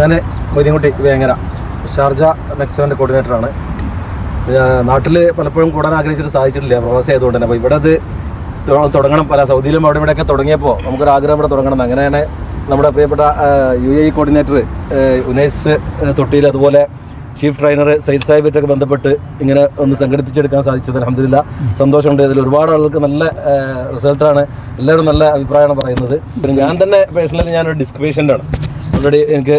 ഞാൻ മൊയ്തീൻകുട്ടി വേങ്ങര. ഷാർജ മെക്സോന്റെ കോർഡിനേറ്ററാണ് നാട്ടിൽ പലപ്പോഴും കൂടാൻ ആഗ്രഹിച്ചിട്ട് സാധിച്ചിട്ടില്ല. പ്രവാസി ആയതുകൊണ്ട് തന്നെ. അപ്പോൾ ഇവിടെ അത് തുടങ്ങണം. പല സൗദിയിലും അവിടെ ഇവിടെയൊക്കെ തുടങ്ങിയപ്പോൾ നമുക്കൊരു ആഗ്രഹം ഇവിടെ തുടങ്ങണം. അങ്ങനെയാണ് നമ്മുടെ പ്രിയപ്പെട്ട U A coordinator Unais Thottiyil അതുപോലെ ചീഫ് ട്രെയിനർ സയ്യിദ് സാഹിബായിട്ടൊക്കെ ബന്ധപ്പെട്ട് ഇങ്ങനെ ഒന്ന് സംഘടിപ്പിച്ചെടുക്കാൻ സാധിച്ചത്. അലഹമില്ല സന്തോഷമുണ്ട്. ഇതിൽ ഒരുപാട് ആളുകൾക്ക് നല്ല റിസൾട്ടാണ് എല്ലാവരും നല്ല അഭിപ്രായമാണ് പറയുന്നത്. ഞാൻ തന്നെ പേഴ്സണലി ഞാനൊരു ഡിസ്ക് പേഷ്യന്റാണ് ഓൾറെഡി എനിക്ക്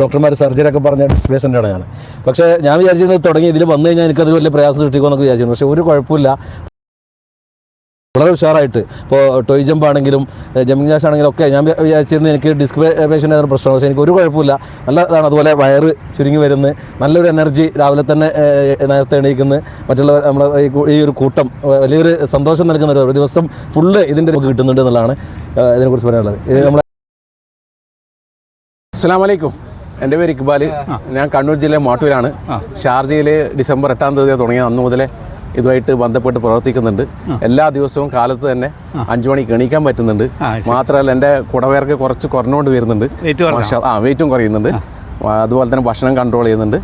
ഡോക്ടർമാർ സർജറി ഒക്കെ പറഞ്ഞ പേഷ്യന്റാണ് ഞാൻ പക്ഷേ ഞാൻ വിചാരിച്ചിരുന്നത് തുടങ്ങി ഇതിൽ വന്നു കഴിഞ്ഞാൽ എനിക്കത് വലിയ പ്രയാസം കിട്ടിക്കോന്നൊക്കെ വിചാരിച്ചിരുന്നു. പക്ഷേ ഒരു കുഴപ്പമില്ല വളരെ ഉഷാറായിട്ട്. ഇപ്പോൾ ടോയ് ജമ്പ് ആണെങ്കിലും ജമ്പിങ് ജാഷ് ആണെങ്കിലും ഒക്കെ ഞാൻ വിചാരിച്ചിരുന്നു എനിക്ക് ഡിസ്ക് പേഷ്യന്റ് ആയിരുന്നു പ്രശ്നം പക്ഷേ എനിക്ക് ഒരു കുഴപ്പമില്ല നല്ലതാണ് അതുപോലെ വയറ് ചുരുങ്ങി വരുന്നത്. നല്ലൊരു എനർജി രാവിലെ തന്നെ നേരത്തെ എണീക്കുന്നു. മറ്റുള്ള നമ്മുടെ ഈ ഒരു കൂട്ടം വലിയൊരു സന്തോഷം നൽകുന്ന ഒരു ദിവസം ഫുള്ള് ഇതിന്റെ കിട്ടുന്നുണ്ട് എന്നുള്ളതാണ് ഇതിനെക്കുറിച്ച് പറയാനുള്ളത്. ഇത് നമ്മളെ അസ്സാം വലൈക്കും എന്റെ പേര് ഇക്ബാൽ ഞാൻ കണ്ണൂർ ജില്ലയിലെ മാട്ടൂരാണ്. ഷാർജയിൽ ഡിസംബർ എട്ടാം തീയതി തുടങ്ങിയ അന്ന് മുതലേ ഇതുമായിട്ട് ബന്ധപ്പെട്ട് പ്രവർത്തിക്കുന്നുണ്ട്. എല്ലാ ദിവസവും കാലത്ത് തന്നെ അഞ്ചു മണിക്ക് എണീക്കാൻ പറ്റുന്നുണ്ട്. മാത്രമല്ല എന്റെ കുടവേർക്ക് കുറച്ച് കുറഞ്ഞുകൊണ്ട് വരുന്നുണ്ട്. ആ വെയിറ്റും കുറയുന്നുണ്ട്. അതുപോലെ തന്നെ ഭക്ഷണം കൺട്രോൾ ചെയ്യുന്നുണ്ട്.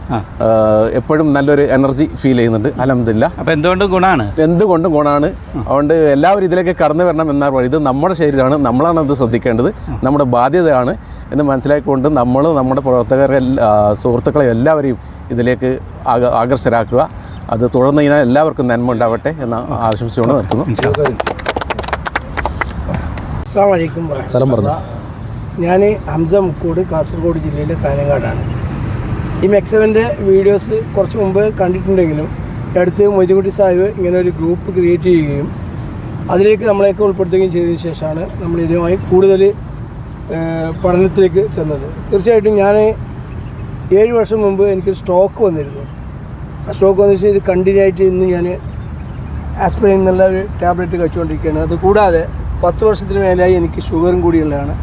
എപ്പോഴും നല്ലൊരു എനർജി ഫീൽ ചെയ്യുന്നുണ്ട്. അലഹമില്ല അപ്പോൾ എന്തുകൊണ്ടും ഗുണമാണ് എന്തുകൊണ്ടും ഗുണമാണ് അതുകൊണ്ട് എല്ലാവരും ഇതിലേക്ക് കടന്നു വരണം എന്നാണ് പറയുന്നത്. ഇത് നമ്മുടെ ശരീരമാണ്. നമ്മളാണ് അത് ശ്രദ്ധിക്കേണ്ടത്. നമ്മുടെ ബാധ്യതയാണ് എന്ന് മനസ്സിലാക്കിക്കൊണ്ട് നമ്മൾ നമ്മുടെ പ്രവർത്തകരെ എല്ലാ- സുഹൃത്തുക്കളെ എല്ലാവരെയും ഇതിലേക്ക് ആക- ആകർഷരാക്കുക. അത് തുടർന്ന് കഴിഞ്ഞാൽ എല്ലാവർക്കും നന്മ ഉണ്ടാവട്ടെ എന്ന ആശംസയോടെ നിർത്തുന്നു. സ്ഥലം പറഞ്ഞു. ഞാൻ ഹംസ മുക്കോട് കാസർഗോഡ് ജില്ലയിലെ കാഞ്ഞങ്ങാടാണ്. ഈ മെക്സവന്റെ വീഡിയോസ് കുറച്ച് മുമ്പ് കണ്ടിട്ടുണ്ടെങ്കിലും അടുത്ത് മൊയ്തുകുട്ടി സാഹിബ് ഇങ്ങനെ ഒരു ഗ്രൂപ്പ് ക്രിയേറ്റ് ചെയ്യുകയും അതിലേക്ക് നമ്മളെയൊക്കെ ഉൾപ്പെടുത്തുകയും ചെയ്തതിന് ശേഷമാണ് നമ്മൾ ഇതുമായി കൂടുതൽ പഠനത്തിലേക്ക് ചെന്നത്. തീർച്ചയായിട്ടും ഞാൻ ഏഴ് വർഷം മുമ്പ് എനിക്ക് സ്ട്രോക്ക് വന്നിരുന്നു. ആ സ്ട്രോക്ക് വന്നു വെച്ചാൽ ഇത് കണ്ടിന്യൂ ആയിട്ട് ഇന്ന് ഞാൻ ആസ്പിരിൻ എന്നുള്ള ഒരു ടാബ്ലറ്റ് കഴിച്ചുകൊണ്ടിരിക്കുകയാണ്. അത് കൂടാതെ പത്ത് വർഷത്തിന് മേലായി എനിക്ക് ഷുഗറും കൂടിയുള്ളതാണ്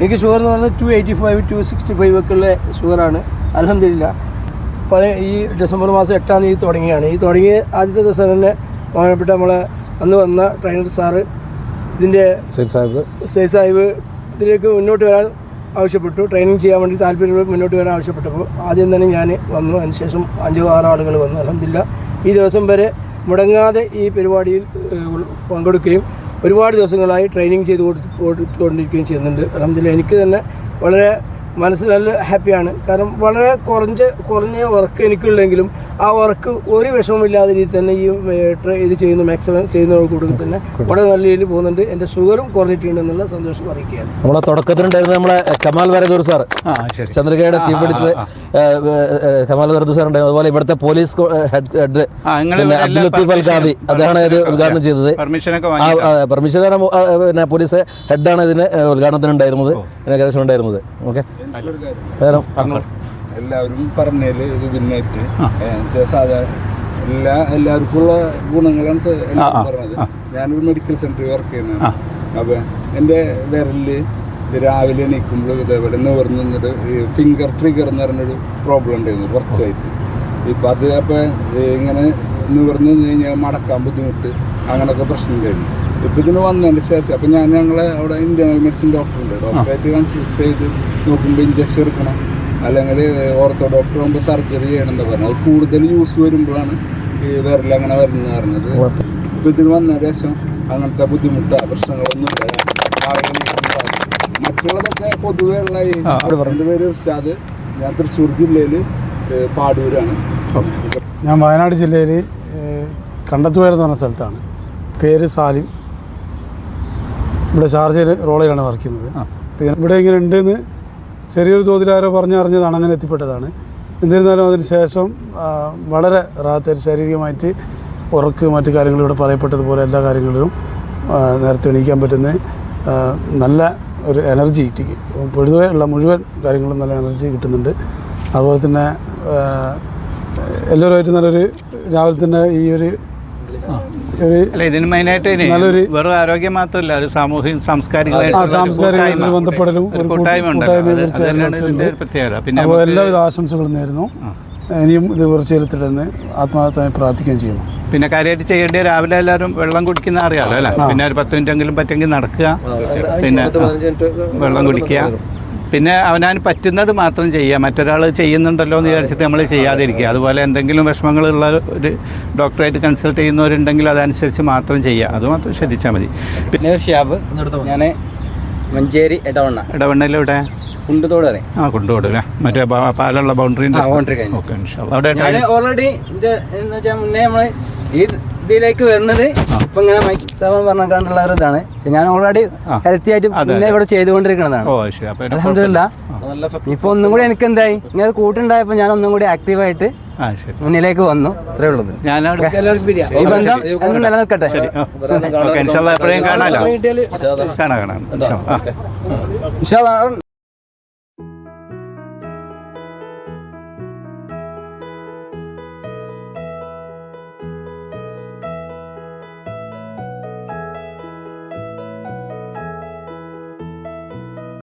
എനിക്ക് ഷുഗർ എന്ന് പറഞ്ഞാൽ two eighty five two sixty five ഒക്കെ ഉള്ള ഷുഗറാണ് അലഹമില്ല പല ഈ ഡിസംബർ മാസം എട്ടാം തീയതി തുടങ്ങിയാണ്. ഈ തുടങ്ങിയ ആദ്യത്തെ ദിവസം തന്നെ ബഹുമാനപ്പെട്ട നമ്മളെ അന്ന് വന്ന ട്രെയിനർ സാറ് ഇതിന്റെ സൈസാഹിബ് സാഹിബ്. സൈ സാഹിബ് ഇതിലേക്ക് മുന്നോട്ട് വരാൻ ആവശ്യപ്പെട്ടു. ട്രെയിനിങ് ചെയ്യാൻ വേണ്ടി താല്പര്യം മുന്നോട്ട് വരാൻ ആവശ്യപ്പെട്ടപ്പോൾ ആദ്യം തന്നെ ഞാൻ വന്നു. അതിനുശേഷം അഞ്ചോ ആറോ ആളുകൾ വന്നു. അലഹമില്ല ഈ ദിവസം വരെ മുടങ്ങാതെ ഈ പരിപാടിയിൽ പങ്കെടുക്കുകയും ഒരുപാട് ദിവസങ്ങളായി ട്രെയിനിങ് ചെയ്ത് കൊടുത്ത് കൊടുത്തുകൊണ്ടിരിക്കുകയും ചെയ്യുന്നുണ്ട്. അലഹമില്ല എനിക്ക് തന്നെ വളരെ മനസ്സിൽ നല്ല ഹാപ്പിയാണ് കാരണം വളരെ കുറഞ്ഞ കുറഞ്ഞ വർക്ക് എനിക്കുള്ളെങ്കിലും ആ വർക്ക് ഒരു വിഷമമില്ലാതെ രീതിയിൽ തന്നെ ഈ ഇത് ചെയ്യുന്ന മാക്സിമം ചെയ്യുന്ന കൂടുതൽ തന്നെ വളരെ നല്ല രീതിയിൽ പോകുന്നുണ്ട്. എന്റെ ഷുഗറും കുറഞ്ഞിട്ടുണ്ട് എന്നുള്ള സന്തോഷം അറിയിക്കുകയാണ്. നമ്മളെ തുടക്കത്തിലുണ്ടായിരുന്ന നമ്മളെ Kamal Varadoor sir ചന്ദ്രികയുടെ chief editor Kamal Varadoor sir ഉണ്ടായിരുന്നു അതുപോലെ ഇവിടുത്തെ പോലീസ് ഹെഡ് അബ്ദുൽ ലത്തീഫ് അൽഖാദി അതാണ് ഇത് ഉദ്ഘാടനം ചെയ്തത്. പെർമിഷൻ പിന്നെ പോലീസ് ഹെഡാണ് ഇതിന് ഉദ്ഘാടനത്തിന് ഉണ്ടായിരുന്നത് ഉണ്ടായിരുന്നത് ഓക്കെ? എല്ലാവരും പറഞ്ഞതിൽ വിഭിന്നായിട്ട് സാധാരണ എല്ലാ എല്ലാവർക്കുമുള്ള ഗുണങ്ങളാണ് പറഞ്ഞത്. ഞാനൊരു മെഡിക്കൽ സെന്ററിൽ വർക്ക് ചെയ്യുന്നതാണ്. അപ്പൊ എന്റെ വിരലിൽ രാവിലെ എണീക്കുമ്പോൾ ഇതേപോലെ നിവർന്ന് നിന്നിട്ട് ഈ ഫിംഗർ ട്രിഗർ എന്ന് പറഞ്ഞൊരു പ്രോബ്ലം ഉണ്ടായിരുന്നു കുറച്ചായിട്ട്. ഇപ്പം അത് അപ്പം ഇങ്ങനെ നിവർന്ന് നിന്ന് കഴിഞ്ഞാൽ മടക്കാൻ ബുദ്ധിമുട്ട് അങ്ങനെയൊക്കെ പ്രശ്നം ഉണ്ടായിരുന്നു. ഇപ്പം ഇതിന് വന്നതിന് ശേഷം അപ്പം ഞാൻ ഞങ്ങളെ അവിടെ ഇന്ത്യൻ മെഡിസിൻ ഡോക്ടർ ഡോക്ടറുണ്ട് ഡോക്ടറായിട്ട് കൺസൾട്ട് ചെയ്ത് നോക്കുമ്പോൾ ഇഞ്ചക്ഷൻ എടുക്കണം. അല്ലെങ്കിൽ ഓർത്തോ ഡോക്ടർ ആകുമ്പോൾ സർജറി ചെയ്യണമെന്ന് പറഞ്ഞു. അത് കൂടുതൽ യൂസ് വരുമ്പോഴാണ് ഈ വിരൽ അങ്ങനെ വരുന്നത് പറഞ്ഞത്. ഇപ്പം ഇതിന് വന്ന ശേഷം അങ്ങനത്തെ ബുദ്ധിമുട്ട് പ്രശ്നങ്ങളൊന്നും ഇല്ല. മറ്റുള്ളതൊക്കെ പൊതുവെ ഉള്ള എന്റെ പേര് ഇർഷാദ് ഞാൻ തൃശ്ശൂർ ജില്ലയിൽ പാടൂരാണ്. ഞാൻ വയനാട് ജില്ലയിൽ കണ്ടത്തുവയർ എന്ന് പറഞ്ഞ സ്ഥലത്താണ്. പേര് സാലിം. ഇവിടെ ഷാർജയിൽ റോളയിലാണ് വർക്ക് ചെയ്യുന്നത്. ഇവിടെ ഇങ്ങനെ ഉണ്ടെന്ന് ചെറിയൊരു തോതിൽ ആരോ പറഞ്ഞറിഞ്ഞതാണ് അങ്ങനെ എത്തിപ്പെട്ടതാണ്. എന്നിരുന്നാലും അതിന് ശേഷം ആ, വളരെ റാത്തേര് ശാരീരികമായിട്ട് ഉറക്ക് മറ്റു കാര്യങ്ങളും ഇവിടെ പറയപ്പെട്ടതുപോലെ എല്ലാ കാര്യങ്ങളിലും നേരത്തെ എണീക്കാൻ പറ്റുന്ന നല്ല ഒരു എനർജി കിട്ടിക്കും പൊതുവേ ഉള്ള മുഴുവൻ കാര്യങ്ങളും നല്ല എനർജി കിട്ടുന്നുണ്ട്. അതുപോലെ തന്നെ എല്ലാവരുമായിട്ട് നല്ലൊരു രാവിലെ തന്നെ ഈ ഒരു അല്ല ഇതിന് മെയിനായിട്ട് നല്ലൊരു- വെറും ആരോഗ്യം മാത്രമല്ല ഒരു സാമൂഹിക സാംസ്കാരിക കൂട്ടായ്മ. ബന്ധപ്പെടലും ഒരു കൂട്ടായ്മ കൂട്ടായ്മ പ്രത്യേകത. പിന്നെ എല്ലാവിധ ആശംസകളും നേരുന്നു ഇനിയും ഇത് കുറച്ച് ആത്മാർത്ഥമായി പ്രാർത്ഥിക്കുകയും ചെയ്യുന്നു. പിന്നെ കാര്യമായിട്ട് ചെയ്യേണ്ടത് രാവിലെ എല്ലാവരും വെള്ളം കുടിക്കുന്ന അറിയാമല്ലോ അല്ലേ? പിന്നെ ഒരു പത്ത് മിനിറ്റെങ്കിലും പറ്റെങ്കിൽ നടക്കുക. പിന്നെ വെള്ളം കുടിക്കുക. പിന്നെ അവനാൻ പറ്റുന്നത് മാത്രം ചെയ്യുക. മറ്റൊരാൾ ചെയ്യുന്നുണ്ടല്ലോ എന്ന് വിചാരിച്ചിട്ട് നമ്മൾ ചെയ്യാതിരിക്കുക. അതുപോലെ എന്തെങ്കിലും വിഷമങ്ങളുള്ള ഒരു ഡോക്ടറായിട്ട് കൺസൾട്ട് ചെയ്യുന്നവരുണ്ടെങ്കിൽ അതനുസരിച്ച് മാത്രം ചെയ്യുക. അത് മാത്രം ശ്രദ്ധിച്ചാൽ മതി. പിന്നെ ഒരു ഷിയാബ്. ഞാൻ മഞ്ചേരി ഇടവണ്ണ ഇടവണ്ണയിലൂടെ കുണ്ടുതോട് പറയും. ആ കൊണ്ടുപോടില്ല മറ്റേ പാ- പാലുള്ള ബൗണ്ടറി കഴിഞ്ഞു. ഓക്കെ അവിടെ ഓൾറെഡി മുന്നേ നമ്മൾ ഈ ഇതിലേക്ക് വരുന്നത് ഇപ്പൊ ഇങ്ങനെ മൈക്ക് സെവൻ പറഞ്ഞ കണ്ടുള്ള ഒരു ഇതാണ്. പക്ഷെ ഞാൻ ഓൾറെഡി. ഹെൽത്തി ആയിട്ട് പിന്നെ മുന്നേ ഇവിടെ ചെയ്തുകൊണ്ടിരിക്കുന്നതാണ്. അലഹമില്ല. ഇപ്പൊ ഒന്നും കൂടി എനിക്ക് എന്തായി ഇങ്ങനെ ഒരു കൂട്ടുണ്ടായപ്പോൾ ഞാൻ ഒന്നും കൂടി ആക്റ്റീവായിട്ട് ആയിട്ട് ശരി. മുന്നിലേക്ക് വന്നു. അത്രേ ഉള്ളത് ഈ ബന്ധം നിലനിൽക്കട്ടെ. കാണാം